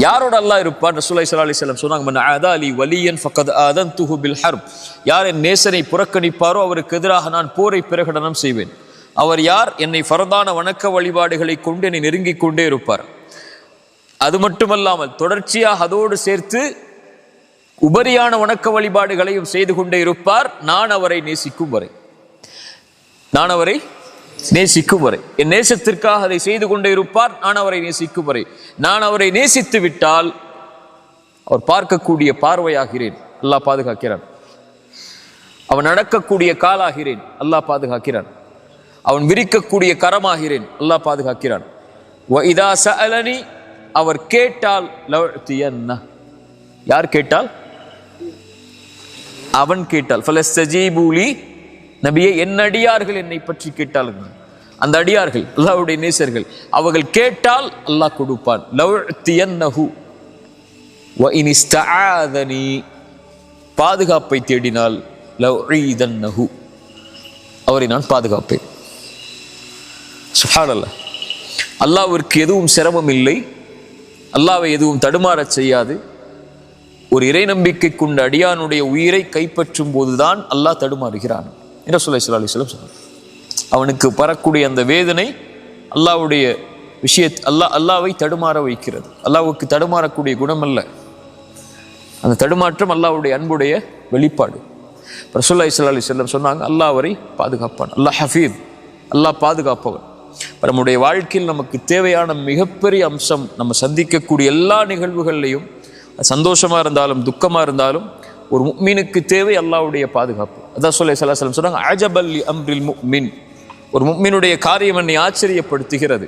யாரோட அல்லாஹ் இருப்பார் ரசூலை சல்லா செல்லம் சொன்னாங்க "மன் ஆதா அலி வலியன் ஃபக்கத் ஆதன் துஹு பில் ஹர்ப். யார் என் நேசனை புறக்கணிப்பாரோ அவருக்கு எதிராக நான் போரை பிரகடனம் செய்வேன். அவர் யார் என்னை ஃபரதான வணக்க வழிபாடுகளை கொண்டு என்னை நெருங்கிக் கொண்டே இருப்பார். அது மட்டுமல்லாமல் தொடர்ச்சியாக அதோடு சேர்த்து உபரியான வணக்க வழிபாடுகளையும் செய்து கொண்டே இருப்பார். நான் அவரை நேசிக்கும் வரை. நான் அவரை நேசிக்கும் வரை. என் நேசத்திற்காக அதை செய்து கொண்டே இருப்பார். நான் அவரை நேசிக்கும் வரை. நான் அவரை நேசித்து விட்டால் அவர் பார்க்கக்கூடிய பார்வையாகிறேன். அல்லாஹ் பாதுகாக்கிறான். அவன் நடக்கக்கூடிய காலாகிறேன். அல்லாஹ் பாதுகாக்கிறான். அவன் விரிக்கக்கூடிய கரமாகிறேன். அல்லாஹ் பாதுகாக்கிறான். வ இதா சலனி அவர் கேட்டால் யார் கேட்டால்? அவன் கேட்டால். நபியை என்னடியார்கள் அடியார்கள் என்னை பற்றி கேட்டார்கள் அந்த அடியார்கள் அல்லாஹ்வுடைய நேசர்கள் அவர்கள் கேட்டால் அல்லாஹ் கொடுப்பான். லவ்தியன்னஹு வ இன் பாதுகாப்பை தேடினால் லவ் நகு அவரை நான் பாதுகாப்பேன். சுப்ஹானல்லாஹ் அல்லாஹ்விற்கு எதுவும் சிரமம் இல்லை. அல்லாவை எதுவும் தடுமாறச் செய்யாது. ஒரு இறை நம்பிக்கை கொண்ட அடியானுடைய உயிரை கைப்பற்றும் போதுதான் அல்லாஹ் தடுமாறுகிறான். என்று சொல்லி சொல்லி சொல்லம் சொன்னார். அவனுக்கு வரக்கூடிய அந்த வேதனை அல்லாஹ்வுடைய விஷய அல்லாஹ் அல்லாவை தடுமாற வைக்கிறது. அல்லாஹ்வுக்கு தடுமாறக்கூடிய குணம் அல்ல அந்த தடுமாற்றம் அல்லாவுடைய அன்புடைய வெளிப்பாடு. ரசூல்லாய் இஸ்லா அலி செல்லம் சொன்னாங்க அல்லாஹ் அவரை பாதுகாப்பான். அல்லாஹ் ஹஃபீத் அல்லாஹ் பாதுகாப்பவன் நம்முடைய வாழ்க்கையில் நமக்கு தேவையான மிகப்பெரிய அம்சம் நம்ம சந்திக்கக்கூடிய எல்லா நிகழ்வுகள்லையும் சந்தோஷமாக இருந்தாலும் துக்கமாக இருந்தாலும் ஒரு மீனுக்கு தேவை அல்லாவுடைய பாதுகாப்பு. அதான் சொல்லி சலாஹலம் சொன்னாங்க அஜபல் அம்ரில் மீன் ஒரு மும்மினுடைய காரியம் என்னை ஆச்சரியப்படுத்துகிறது.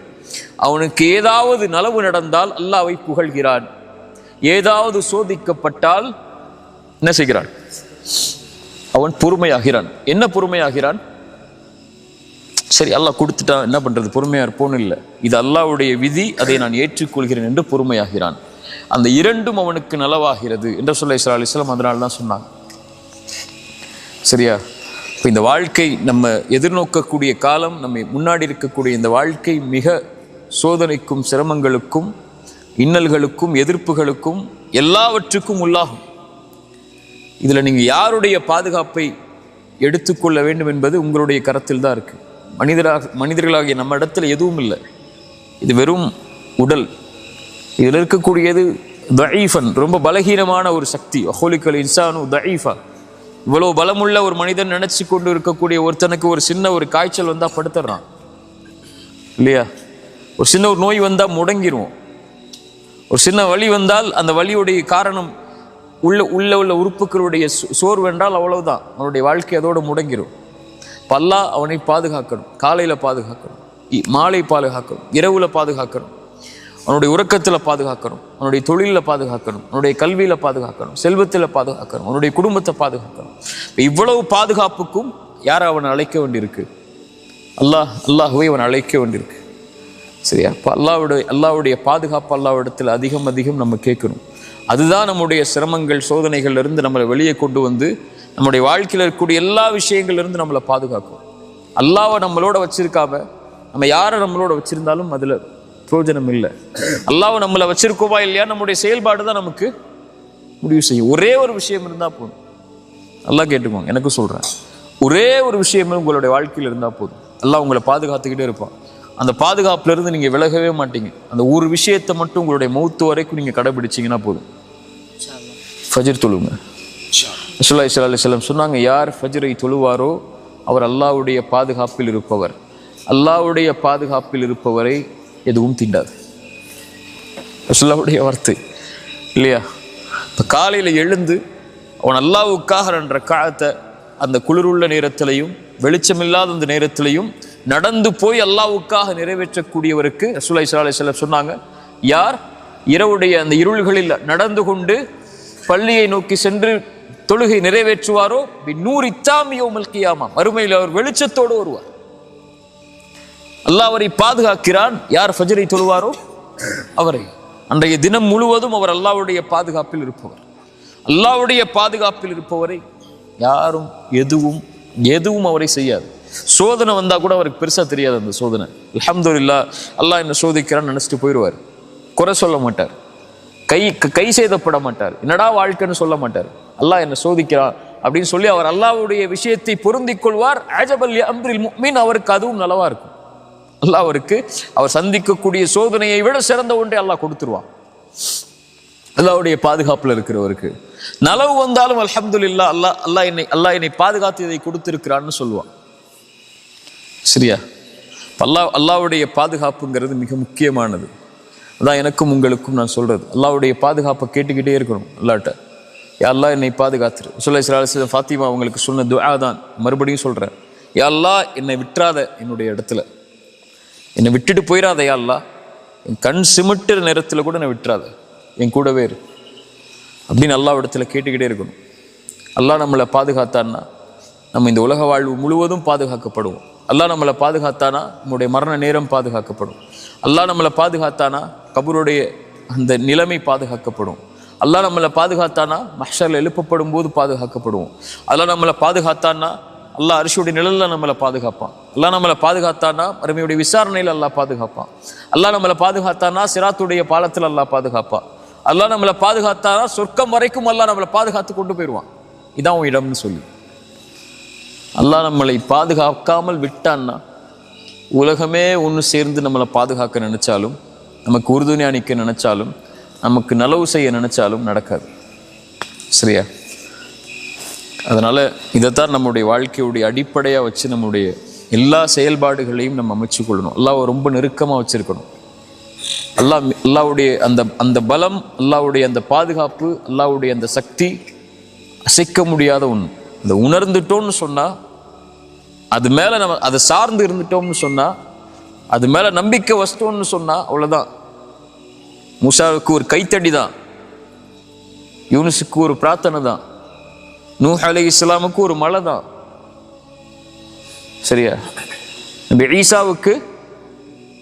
அவனுக்கு ஏதாவது நலவு நடந்தால் அல்லாவை புகழ்கிறான். ஏதாவது சோதிக்கப்பட்டால் என்ன செய்கிறான்? அவன் பொறுமையாகிறான். என்ன பொறுமையாகிறான்? சரி அல்லாஹ் கொடுத்துட்டான் என்ன பண்றது? பொறுமையா இருப்போன்னு இல்லை. இது அல்லாஹ்வுடைய விதி அதை நான் ஏற்றுக்கொள்கிறேன் என்று பொறுமையாகிறான். அந்த இரண்டும் அவனுக்கு நலவாகிறது என்று சொல்ல இஸ்ரா அலிஸ்லாம் அதனால தான் சொன்னாங்க. சரியா? இப்போ இந்த வாழ்க்கை நம்ம எதிர்நோக்கக்கூடிய காலம் நம்ம முன்னாடி இருக்கக்கூடிய இந்த வாழ்க்கை மிக சோதனைக்கும் சிரமங்களுக்கும் இன்னல்களுக்கும் எதிர்ப்புகளுக்கும் எல்லாவற்றுக்கும் உள்ளாகும். இதில் நீங்கள் யாருடைய பாதுகாப்பை எடுத்துக்கொள்ள வேண்டும் என்பது உங்களுடைய கரத்தில் தான் இருக்குது மனிதராக மனிதர்களாகிய நம்ம இடத்துல எதுவும் இல்லை. இது வெறும் உடல். இதில் இருக்கக்கூடியது தயீஃபன் ரொம்ப பலகீனமான ஒரு சக்தி. அஹோலிக்கல் இன்சானு தயீஃபா. இவ்வளோ பலமுள்ள ஒரு மனிதன் நினைச்சு கொண்டு இருக்கக்கூடிய ஒருத்தனுக்கு ஒரு சின்ன ஒரு காய்ச்சல் வந்தால் படுத்துடுறான் இல்லையா? ஒரு சின்ன ஒரு நோய் வந்தால் முடங்கிடுவோம் ஒரு சின்ன வலி வந்தால் அந்த வலியுடைய காரணம் உள்ள உள்ள உள்ள உறுப்புகளுடைய சோர்வு என்றால் அவ்வளவுதான். அவனுடைய வாழ்க்கை அதோடு முடங்கிடும் பல்லா அவனை பாதுகாக்கணும். காலையில பாதுகாக்கணும். இ- மாலை பாதுகாக்கணும். இரவுல பாதுகாக்கணும். அவனுடைய உறக்கத்தில் பாதுகாக்கணும். அவனுடைய தொழிலில் பாதுகாக்கணும். அவனுடைய கல்வியில் பாதுகாக்கணும். செல்வத்தில் பாதுகாக்கணும். அவனுடைய குடும்பத்தை பாதுகாக்கணும். இவ்வளவு பாதுகாப்புக்கும் யாரை அவன் அழைக்க வேண்டியிருக்கு? அல்லாஹ் அல்லாஹுவை அவன் அழைக்க வேண்டியிருக்கு. சரியா? இப்போ அல்லாவுடைய அல்லாவுடைய பாதுகாப்பு அல்லாவிடத்தில் அதிகம் அதிகம் நம்ம கேட்கணும். அதுதான் நம்முடைய சிரமங்கள் சோதனைகள்லேருந்து நம்மளை வெளியே கொண்டு வந்து நம்முடைய வாழ்க்கையில் இருக்கக்கூடிய எல்லா விஷயங்கள்லேருந்து நம்மளை பாதுகாக்கும். அல்லாவை நம்மளோட வச்சுருக்காவ. நம்ம யாரை நம்மளோட வச்சுருந்தாலும் அதில் பிரயோஜனம் இல்லை. அல்லாவை நம்மளை வச்சிருக்கோவா இல்லையா? நம்முடைய செயல்பாடு தான் நமக்கு முடிவு செய்யும். ஒரே ஒரு விஷயம் இருந்தால் போதும். நல்லா கேட்டுக்கோங்க எனக்கு சொல்கிறேன் ஒரே ஒரு விஷயமே உங்களுடைய வாழ்க்கையில் இருந்தால் போதும். அல்லாஹ் உங்களை பாதுகாத்துக்கிட்டே இருப்பான். அந்த பாதுகாப்புல இருந்து நீங்கள் விலகவே மாட்டீங்க. அந்த ஒரு விஷயத்தை மட்டும் உங்களுடைய மௌத்து வரைக்கும் நீங்கள் கடைபிடிச்சிங்கன்னா போதும். ஃபஜர் தொழுங்க. ரசூலுல்லாஹி இஸ்லா அலைஹி சொன்னாங்க யார் ஃபஜ்ரை தொழுவாரோ அவர் அல்லாஹ்வுடைய பாதுகாப்பில் இருப்பவர். அல்லாவுடைய பாதுகாப்பில் இருப்பவரை எதுவும் தீண்டாது. ரசூலுல்லாஹ்வுடைய வார்த்தை இல்லையா? இப்போ காலையில் எழுந்து அவன் அல்லாவுக்காக என்ற காலத்தை அந்த குளிருள்ள நேரத்திலையும் வெளிச்சமில்லாத அந்த நேரத்திலையும் நடந்து போய் அல்லாவுக்காக நிறைவேற்றக்கூடியவருக்கு ரசூலை சலாஹ் செல்லம் சொன்னாங்க யார்? இரவுடைய அந்த இருள்களில் நடந்து கொண்டு பள்ளியை நோக்கி சென்று தொழுகை நிறைவேற்றுவாரோ? நூறு இத்தாமியோ மல்கியாமா மறுமையில் அவர் வெளிச்சத்தோடு வருவார். அல்லாஹ் அவரை பாதுகாக்கிறான். யார் ஃபஜரை தொழுவாரோ? அவரை. அன்றைய தினம் முழுவதும் அவர் அல்லாவுடைய பாதுகாப்பில் இருப்பவர். அல்லாஹ்வுடைய பாதுகாப்பில் இருப்பவரை யாரும் எதுவும் எதுவும் அவரை செய்யாது. சோதனை வந்தா கூட அவருக்கு பெருசா தெரியாது அந்த சோதனை. அல்ஹம்துலில்லாஹ் அல்லாஹ் என்ன சோதிக்கிறான்னு நினைச்சிட்டு போயிடுவார். குறை சொல்ல மாட்டார். கை கை செய்தப்பட மாட்டார். என்னடா வாழ்க்கைன்னு சொல்ல மாட்டார். அல்லாஹ் என்ன சோதிக்கிறான் அப்படின்னு சொல்லி அவர் அல்லாவுடைய விஷயத்தை பொருந்திக் கொள்வார். ஆஜபல் அம்ரில் மீன் அவருக்கு அதுவும் நலவா இருக்கும். அல்லாஹ் அவருக்கு அவர் சந்திக்கக்கூடிய சோதனையை விட சிறந்த ஒன்றை அல்லாஹ் கொடுத்துருவான். அல்லாவுடைய பாதுகாப்பில் இருக்கிறவருக்கு. நலவு வந்தாலும் அலமதுல்லா அல்லாஹ் அல்லாஹ் என்னை அல்லாஹ் என்னை பாதுகாத்து இதை கொடுத்திருக்கிறான்னு சொல்லுவான். சரியா? அல்லா அல்லாஹ் பாதுகாப்புங்கிறது மிக முக்கியமானது. அதான் எனக்கும் உங்களுக்கும் நான் சொல்கிறது அல்லாவுடைய பாதுகாப்பை கேட்டுக்கிட்டே இருக்கணும் அல்லாட்ட. யா அல்லாஹ் என்னை பாதுகாத்துரு. சொல்ல சில ஃபாத்திமா அவங்களுக்கு சொன்ன துவா தான். மறுபடியும் சொல்கிறேன் யா அல்லாஹ் என்னை விட்டுறாத என்னுடைய இடத்துல. என்னை விட்டுட்டு போயிடாதையா யா என் கண் சிமிட்டுற நேரத்தில் கூட என்னை விட்டுறாத. என் கூடவே இரு. அப்படின்னு அல்லாஹ் இடத்துல கேட்டுக்கிட்டே இருக்கணும். அல்லாஹ் நம்மளை பாதுகாத்தான்னா நம்ம இந்த உலக வாழ்வு முழுவதும் பாதுகாக்கப்படுவோம். அல்லா நம்மளை பாதுகாத்தானா நம்முடைய மரண நேரம் பாதுகாக்கப்படும். அல்லாஹ் நம்மளை பாதுகாத்தானா கபருடைய அந்த நிலைமை பாதுகாக்கப்படும். அல்லாஹ் நம்மளை பாதுகாத்தானா மஹ்ஷரில் எழுப்பப்படும் போது பாதுகாக்கப்படுவோம். அல்லாஹ் நம்மளை பாதுகாத்தானா அல்லாஹ் அரிசியுடைய நிழல்ல நம்மளை பாதுகாப்பான். அல்லாஹ் நம்மளை பாதுகாத்தானா அருமையுடைய விசாரணையில் அல்லாஹ் பாதுகாப்பான். அல்லாஹ் நம்மளை பாதுகாத்தானா சிராத்துடைய பாலத்தில் அல்லாஹ் பாதுகாப்பான். அல்லாஹ் நம்மளை பாதுகாத்தானா சொர்க்கம் வரைக்கும் அல்லாஹ் நம்மளை பாதுகாத்து கொண்டு போயிடுவான். இதான் உன் இடம்னு சொல்லி. அல்லாஹ் நம்மளை பாதுகாக்காமல் விட்டான்னா உலகமே ஒன்று சேர்ந்து நம்மளை பாதுகாக்க நினைச்சாலும் நமக்கு உறுதுணை நிற்க நினைச்சாலும் நமக்கு நலவு செய்ய நினைச்சாலும் நடக்காது. சரியா? அதனால் இதைத்தான் நம்முடைய வாழ்க்கையுடைய அடிப்படையாக வச்சு நம்முடைய எல்லா செயல்பாடுகளையும் நம்ம அமைச்சு கொள்ளணும். அல்லாஹ் ரொம்ப நெருக்கமாக வச்சுருக்கணும். அல்லாஹ் அல்லாவுடைய அந்த அந்த பலம் அல்லாவுடைய அந்த பாதுகாப்பு அல்லாவுடைய அந்த சக்தி அசைக்க முடியாத ஒன்று இந்த உணர்ந்துட்டோம்னு சொன்னால் அது மேலே நம்ம அதை சார்ந்து இருந்துட்டோம்னு சொன்னால் அது மேலே நம்பிக்கை வச்சிட்டோம்னு சொன்னால் அவ்வளோதான் மூசாவுக்கு ஒரு கைத்தடி தான் யூனிஸுக்கு ஒரு பிரார்த்தனை தான் நூ அலி இஸ்லாமுக்கு ஒரு மலை தான். சரியா? நபி ஈசாவுக்கு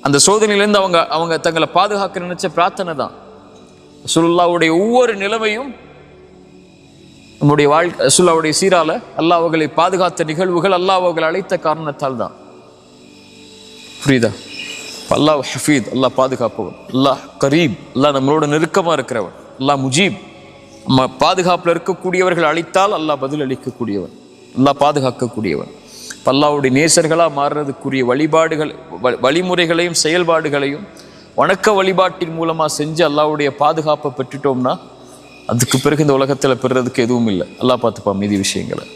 அந்த சோதனையிலேருந்து அவங்க அவங்க தங்களை பாதுகாக்க நினைச்ச பிரார்த்தனை தான். சுல்லாவுடைய ஒவ்வொரு நிலைமையும் நம்முடைய வாழ்க்கை சுல்லாவுடைய சீரால அல்லாஹ் அவர்களை பாதுகாத்த நிகழ்வுகள் அல்லாஹ் அவர்களை அழைத்த காரணத்தால் தான். புரியுதா? அல்லாஹ் ஹஃபீத் அல்லாஹ் பாதுகாப்பவன். அல்லாஹ் கரீப் அல்லாஹ் நம்மளோட நெருக்கமா இருக்கிறவன். அல்லாஹ் முஜீப் நம்ம பாதுகாப்பில் இருக்கக்கூடியவர்கள் அழித்தால் அல்லாஹ் பதில் அளிக்கக்கூடியவன் அல்லாஹ் பாதுகாக்கக்கூடியவன் பல்லாவுடைய நேசர்களாக மாறுறதுக்குரிய வழிபாடுகள் வ- வழிமுறைகளையும் செயல்பாடுகளையும் வணக்க வழிபாட்டின் மூலமாக செஞ்சு அல்லாவுடைய பாதுகாப்பை பெற்றுட்டோம்னா அதுக்கு பிறகு இந்த உலகத்தில் பெறுறதுக்கு எதுவும் இல்லை. அல்லாஹ் பார்த்துப்பான் மீதி விஷயங்களை.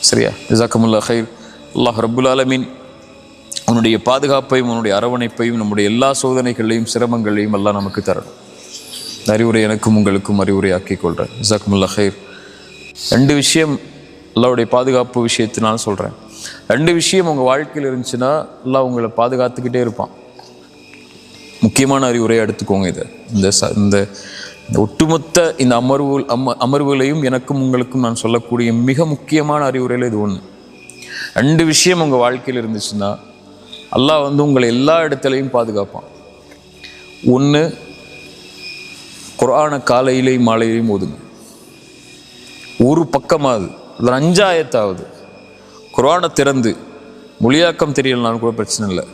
சரியா? ஜிசாக்கமுல்லா ஹைர் அல்லாஹ் ரபுல் ஆலமின். உன்னுடைய பாதுகாப்பையும் உன்னுடைய அரவணைப்பையும் நம்முடைய எல்லா சோதனைகளையும் சிரமங்களையும் எல்லாம் நமக்கு தரணும். இந்த அறிவுரை எனக்கும் உங்களுக்கும் அறிவுரையாக்கிக் கொள்கிறேன் ஜக்முல்லா ஹைர் ரெண்டு விஷயம் அல்லாவுடைய பாதுகாப்பு விஷயத்தினால் சொல்கிறேன் ரெண்டு விஷயம் உங்கள் வாழ்க்கையில் இருந்துச்சுன்னா எல்லாம் உங்களை பாதுகாத்துக்கிட்டே இருப்பான். முக்கியமான அறிவுரையை எடுத்துக்கோங்க இதை. இந்த ச இந்த இந்த ஒட்டுமொத்த இந்த அமர்வு அம அமர்வுகளையும் எனக்கும் உங்களுக்கும் நான் சொல்லக்கூடிய மிக முக்கியமான அறிவுரையில் இது ஒன்று ரெண்டு விஷயம் உங்கள் வாழ்க்கையில் இருந்துச்சுன்னா அல்லாஹ் வந்து உங்களை எல்லா இடத்துலையும் பாதுகாப்பான். ஒன்று குரானை காலையிலையும் மாலையிலையும் ஓதுங்க. ஒரு பக்கமாவது அதில் அஞ்சாயத்தாவது. குரானை திறந்து மொழியாக்கம் தெரியலனாலும் கூட பிரச்சனை இல்லை.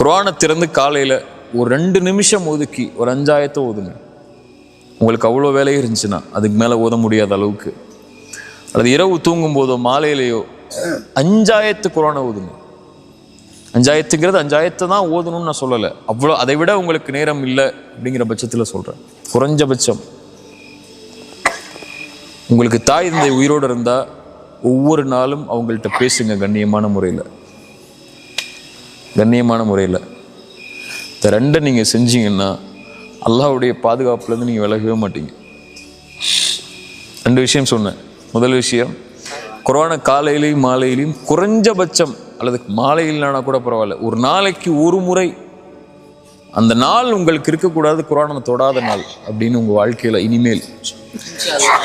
குரானை திறந்து காலையில் ஒரு ரெண்டு நிமிஷம் ஒதுக்கி ஒரு அஞ்சாயத்தை ஓதுங்க. உங்களுக்கு அவ்வளோ வேலையும் இருந்துச்சுன்னா அதுக்கு மேலே ஓத முடியாத அளவுக்கு. அல்லது இரவு தூங்கும் போதோ மாலையிலேயோ அஞ்சாயத்து குரானை ஓதுங்க. அஞ்சாயத்துங்கிறது அஞ்சாயத்தை தான் ஓதணும்னு நான் சொல்லலை. அவ்வளோ அதை விட உங்களுக்கு நேரம் இல்லை அப்படிங்கிற பட்சத்தில் சொல்கிறேன் குறைஞ்சபட்சம் உங்களுக்கு தாய் தந்தை உயிரோடு இருந்தால் ஒவ்வொரு நாளும் அவங்கள்ட்ட பேசுங்க கண்ணியமான முறையில். கண்ணியமான முறையில். இந்த ரெண்டை நீங்கள் செஞ்சீங்கன்னா அல்லாவுடைய பாதுகாப்புலேருந்து நீங்கள் விலகவே மாட்டீங்க. ரெண்டு விஷயம் சொன்னேன். முதல் விஷயம் கொரோனா காலையிலையும் மாலையிலையும் குறைஞ்சபட்சம் அல்லது மாலையிலானா கூட பரவாயில்ல. ஒரு நாளைக்கு ஒரு முறை அந்த நாள் உங்களுக்கு இருக்கக்கூடாது குரானை தொடாத நாள் அப்படின்னு உங்கள் வாழ்க்கையில் இனிமேல்.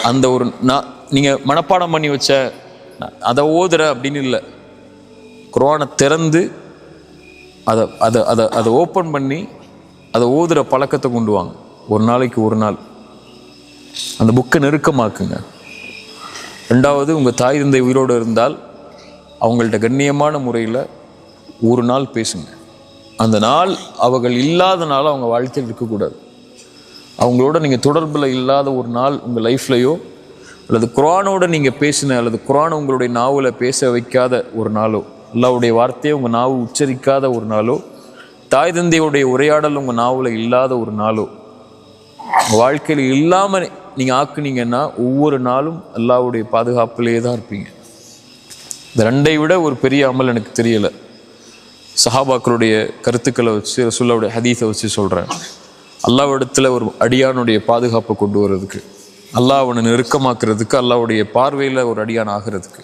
அந்த ஒரு நான் நீங்கள் மனப்பாடம் பண்ணி வச்ச நான் அதை ஓதுற அப்படின்னு இல்லை. குரானை திறந்து அதை அதை அதை அதை ஓப்பன் பண்ணி அதை ஓதுற பழக்கத்தை கொண்டு வாங்க. ஒரு நாளைக்கு ஒரு நாள். அந்த புக்கை நெருக்கமாக்குங்க. ரெண்டாவது உங்கள் தாய் தந்தை உயிரோடு இருந்தால் அவங்கள்ட்ட கண்ணியமான முறையில் ஒரு நாள் பேசுங்க. அந்த நாள் அவர்கள் இல்லாத நாள் அவங்க வாழ்க்கையில் இருக்கக்கூடாது. அவங்களோட நீங்கள் தொடர்பில் இல்லாத ஒரு நாள் உங்கள் லைஃப்லையோ அல்லது குரானோட நீங்கள் பேசின அல்லது குரான் உங்களுடைய நாவில் பேச வைக்காத ஒரு நாளோ அல்லாவுடைய வார்த்தையை உங்கள் நாவு உச்சரிக்காத ஒரு நாளோ தாய் தந்தையுடைய உரையாடல் உங்கள் நாவில் இல்லாத ஒரு நாளோ வாழ்க்கையில் இல்லாமல் நீங்கள் ஆக்குனீங்கன்னா ஒவ்வொரு நாளும் அல்லாவுடைய பாதுகாப்பிலே தான் இருப்பீங்க. இந்த ரெண்டை விட ஒரு பெரிய அமல் எனக்கு தெரியலை. சஹாபாக்களுடைய கருத்துக்களை வச்சு ரசுல்லாவுடைய ஹதீஸை வச்சு சொல்கிறேன் அல்லாவிடத்தில் ஒரு அடியானுடைய பாதுகாப்பை கொண்டு வர்றதுக்கு அல்லாஹ் அவனை நெருக்கமாக்குறதுக்கு அல்லாவுடைய பார்வையில் ஒரு அடியான் ஆகிறதுக்கு.